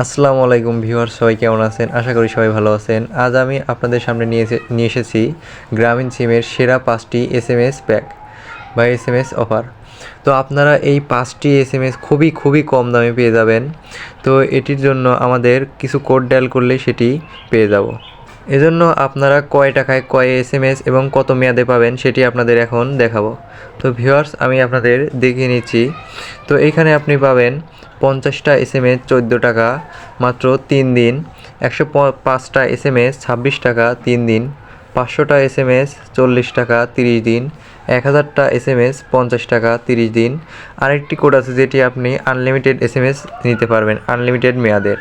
আসসালামু আলাইকুম ভিউয়ার সবাই কেমন আছেন? আশা করি সবাই ভালো আছেন। আজ আমি আপনাদের সামনে নিয়ে নিয়ে এসেছি গ্রামীণ সিমের সেরা পাঁচটি এস এম এস প্যাক বা এস এম এস অফার। তো আপনারা এই পাঁচটি এস এম এস খুবই খুবই কম দামে পেয়ে যাবেন। তো এটির জন্য আমাদের কিছু কোড ডায়াল করলে সেটি পেয়ে যাব। এজন্য আপনারা কয় টাকায় কয় এস এম এস এবং কত মেয়াদে পাবেন সেটি আপনাদের এখন দেখাবো। তো ভিউয়ার্স আমি আপনাদের দেখিয়ে নিচ্ছি। তো এইখানে আপনি পাবেন পঞ্চাশটা এস এম এস চোদ্দ টাকা মাত্র তিন দিন, একশো পাঁচটা এস এম এস ছাব্বিশ টাকা তিন দিন, পাঁচশোটা এস এম এস চল্লিশ টাকা তিরিশ দিন এক হাজারটা এস এম এস পঞ্চাশ টাকা তিরিশ দিন। আরেকটি কোড আছে যেটি আপনি আনলিমিটেড এস এম এস নিতে পারবেন আনলিমিটেড মেয়াদের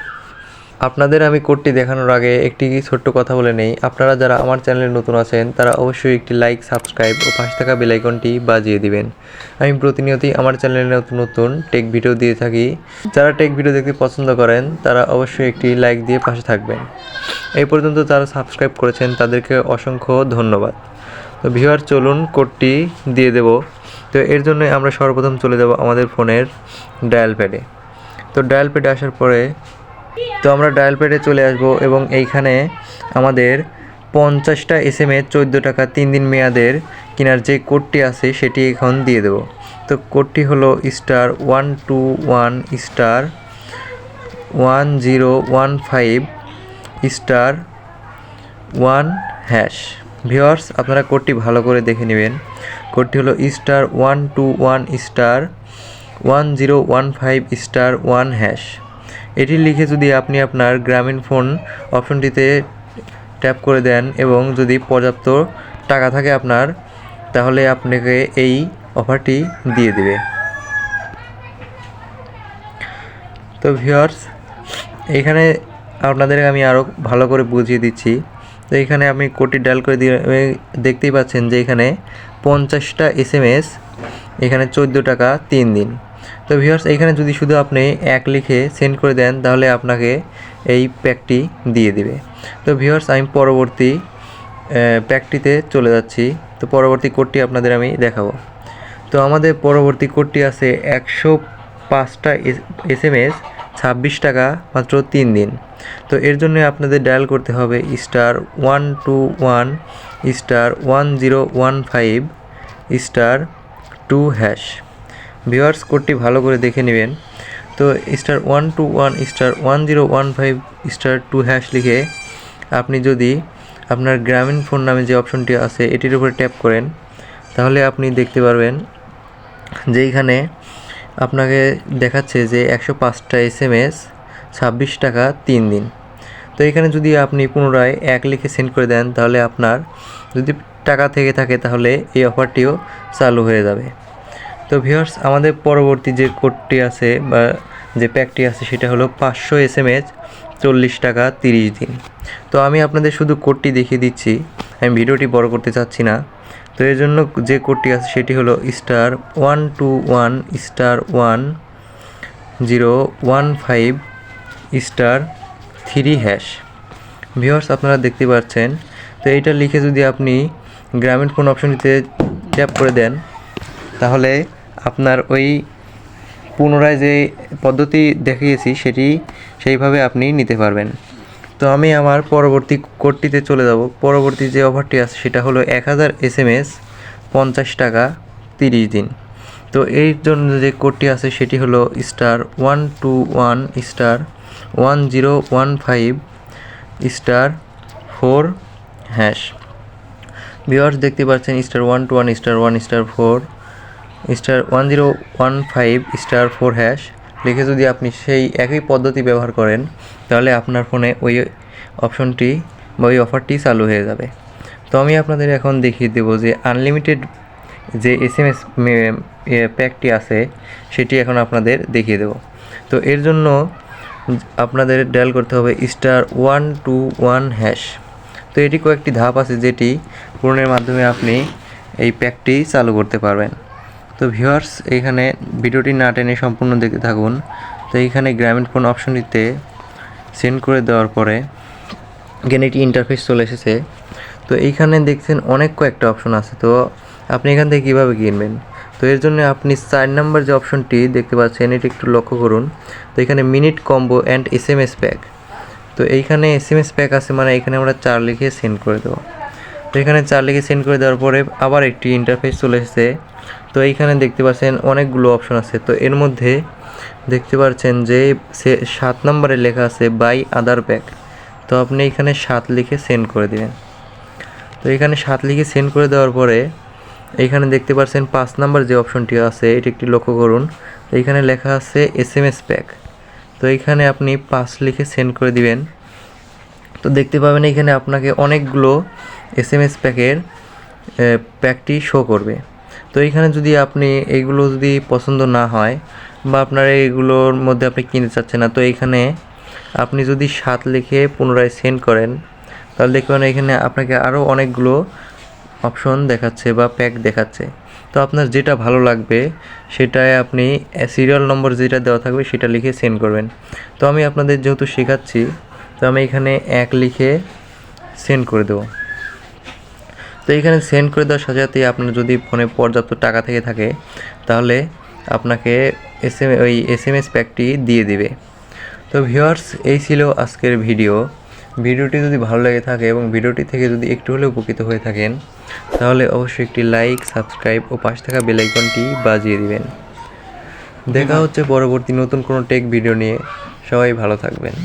আপনাদের আমি কোডটি দেখানোর আগে একটি ছোট্ট কথা বলে নেই। আপনারা যারা আমার চ্যানেলে নতুন আছেন, তারা অবশ্যই একটি লাইক সাবস্ক্রাইব ও পাশে থাকা বেলাইকনটি বাজিয়ে দিবেন। আমি প্রতিনিয়তই আমার চ্যানেলে নতুন নতুন টেক ভিডিও দিয়ে থাকি। যারা টেক ভিডিও দেখতে পছন্দ করেন, তারা অবশ্যই একটি লাইক দিয়ে পাশে থাকবেন। এই পর্যন্ত যারা সাবস্ক্রাইব করেছেন, তাদেরকে অসংখ্য ধন্যবাদ। তো ভিউয়ার চলুন কোডটি দিয়ে দেব। তো এর জন্য আমরা সর্বপ্রথম চলে যাব আমাদের ফোনের ডায়াল প্যাডে তো ডায়াল প্যাডে আসার পরে তো আমরা ডায়াল প্যাডে চলে আসব এবং এইখানে আমাদের পঞ্চাশটা এস এম এ চোদ্দ টাকা তিন দিন মেয়াদের কেনার যে কোডটি আছে সেটি এখন দিয়ে দেব। তো কোডটি হলো star one two one star one zero one five star one hash. Viewers আপনারা কোডটি ভালো করে দেখে নেবেন। কোডটি হলো star one two one star one zero one five star one hash. এটি লিখে যদি আপনি আপনার গ্রামীণ ফোন অপশনটিতে ট্যাপ করে দেন এবং যদি পর্যাপ্ত টাকা থাকে আপনার, তাহলে আপনাকে এই অফারটি দিয়ে দেবে। তো ভিউয়ার্স, এখানে আপনাদের আমি আরও ভালো করে বুঝিয়ে দিচ্ছি। তো এখানে আপনি কোটি ডায়াল করে দিয়ে দেখতেই পাচ্ছেন যে এখানে পঞ্চাশটা এস এম এস এখানে চোদ্দ টাকা তিন দিন। তো ভিউয়ার্স এখানে যদি শুধু আপনি এক লিখে সেন্ড করে দেন, তাহলে আপনাকে এই প্যাকটি দিয়ে দিবে। তো ভিউয়ার্স আমি পরবর্তী প্যাকটিতে চলে যাচ্ছি। তো পরবর্তী কোডটি আপনাদের আমি দেখাবো। তো আমাদের পরবর্তী কোডটি আছে একশো পাঁচটা এস এম এস, ছাব্বিশ টাকা মাত্র তিন দিন। তো এর জন্য আপনাদের ডায়াল করতে হবে star one two one star one zero one five star two hash viewers কোডটি ভালো করে দেখে নেবেন। তো star one two one star one zero one five star two hash লিখে আপনি যদি আপনার গ্রামীণ ফোন নামে যে অপশনটি আছে, এটির উপরে ট্যাপ করেন, তাহলে আপনি দেখতে পারবেন যে এইখানে আপনাকে দেখাচ্ছে যে একশো পাঁচটা এস এম এস ছাব্বিশ টাকা তিন দিন। তো এখানে যদি আপনি পুনরায় এক লিখে সেন্ড করে দেন, তাহলে আপনার যদি টাকা থেকে থাকে, তাহলে এই অফারটিও চালু হয়ে যাবে। তো ভিউয়ার্স আমাদের পরবর্তী যে কোডটি আছে বা যে প্যাকটি আছে, সেটা হলো পাঁচশো এস এম এস চল্লিশ টাকা তিরিশ দিন। তো আমি আপনাদের শুধু কোডটি দেখিয়ে দিচ্ছি, আমি ভিডিওটি বড় করতে চাচ্ছি না। তো এর জন্য যে কোডটি আছে, সেটি হলো star one two one star one zero one five star three hash viewers আপনারা দেখতে পাচ্ছেন, তো এইটা লিখে যদি আপনি গ্রামীণ ফোন অপশনটিতে ট্যাপ করে দেন, তাহলে আপনার ওই পুনরায় যে পদ্ধতি দেখিয়েছি, সেটি সেইভাবে আপনি নিতে পারবেন। তো আমি আমার পরবর্তী কোডটিতে চলে যাব। পরবর্তী যে অফারটি আছে, সেটা হলো এক হাজার এস এম এস, পঞ্চাশ টাকা, তিরিশ দিন। তো এর জন্য যে কোডটি আছে, সেটি হলো star one two one, star one zero one five, star four hash. Viewers দেখতে পাচ্ছেন star one two one, star one, star four. Star one zero one five star four hash লিখে যদি আপনি সেই একই পদ্ধতি ব্যবহার করেন, তাহলে আপনার ফোনে ওই অপশনটি বা ওই অফারটি চালু হয়ে যাবে। তো আমি আপনাদের এখন দেখিয়ে দেবো যে আনলিমিটেড যে এস এম এস প্যাকটি আছে, সেটি এখন আপনাদের দেখিয়ে দেবো। তো এর জন্য আপনাদের ডায়াল করতে হবে star one two one hash তো এটি কয়েকটি ধাপ আছে যেটি পূরণের মাধ্যমে আপনি এই প্যাকটি চালু করতে পারবেন। তো ভিউয়ার্স এখানে ভিডিওটি না টেনে সম্পূর্ণ দেখতে থাকুন। তো এইখানে গ্রামীণ ফোন অপশনটিতে সেন্ড করে দেওয়ার পরে এখানে একটি ইন্টারফেস চলে এসেছে। তো এইখানে দেখছেন অনেক কয়েকটা অপশন আছে। তো আপনি এখান থেকে কীভাবে কিনবেন? তো এর জন্য আপনি চার নাম্বার যে অপশনটি দেখতে পাচ্ছেন, এটি একটু লক্ষ্য করুন। তো এখানে minute, combo and S M S pack তো এইখানে এস এম এস প্যাক আছে মানে এখানে আমরা চার লিখে সেন্ড করে দেবো। তো এখানে চার লিখে সেন্ড করে দেওয়ার পরে আবার একটি ইন্টারফেস চলে এসেছে। তো এইখানে দেখতে পাচ্ছেন অনেকগুলো অপশন আছে। তো এর মধ্যে দেখতে পাচ্ছেন যে সে সাত নম্বরে লেখা আছে বাই আদার প্যাক তো আপনি এখানে সাত লিখে সেন্ড করে দিবেন। তো এখানে সাত লিখে সেন্ড করে দেওয়ার পরে এইখানে দেখতে পাচ্ছেন পাঁচ নাম্বার যে অপশনটি আছে, এটি একটি লক্ষ্য করুন। এইখানে লেখা আছে এস এম এস প্যাক তো এইখানে আপনি পাঁচ লিখে সেন্ড করে দিবেন। তো দেখতে পাবেন এখানে আপনাকে অনেকগুলো এস এম এস প্যাকের প্যাকটি শো করবে। তো এইখানে যদি আপনি এইগুলো যদি পছন্দ না হয় বা আপনার এইগুলোর মধ্যে আপনি কিনতে চাচ্ছেন না, তো এইখানে আপনি যদি সাত লিখে পুনরায় সেন্ড করেন, তাহলে দেখবেন এখানে আপনাকে আরও অনেকগুলো অপশন দেখাচ্ছে বা প্যাক দেখাচ্ছে। তো আপনার যেটা ভালো লাগবে সেটাই আপনি সিরিয়াল নম্বর যেটা দেওয়া থাকবে, সেটা লিখে সেন্ড করবেন। তো আমি আপনাদের যেহেতু শেখাচ্ছি, তো আমি এখানে এক লিখে সেন্ড করে দেবো। তো এখানে সেন্ড করে দেওয়ার সাথে সাথে আপনার যদি ফোনে পর্যাপ্ত টাকা থেকে থাকে, তাহলে আপনাকে এস এম ওই এস এম এস প্যাকটি দিয়ে দিবে। তো ভিউয়ার্স এই ছিল আজকের ভিডিও ভিডিওটি যদি ভালো লেগে থাকে এবং ভিডিওটি থেকে যদি একটু হলেও উপকৃত হয়ে থাকেন, তাহলে অবশ্যই একটি লাইক সাবস্ক্রাইব ও পাশে থাকা বেল আইকনটি বাজিয়ে দিবেন। দেখা হচ্ছে পরবর্তী নতুন কোনো টেক ভিডিও নিয়ে। সবাই ভালো থাকবেন।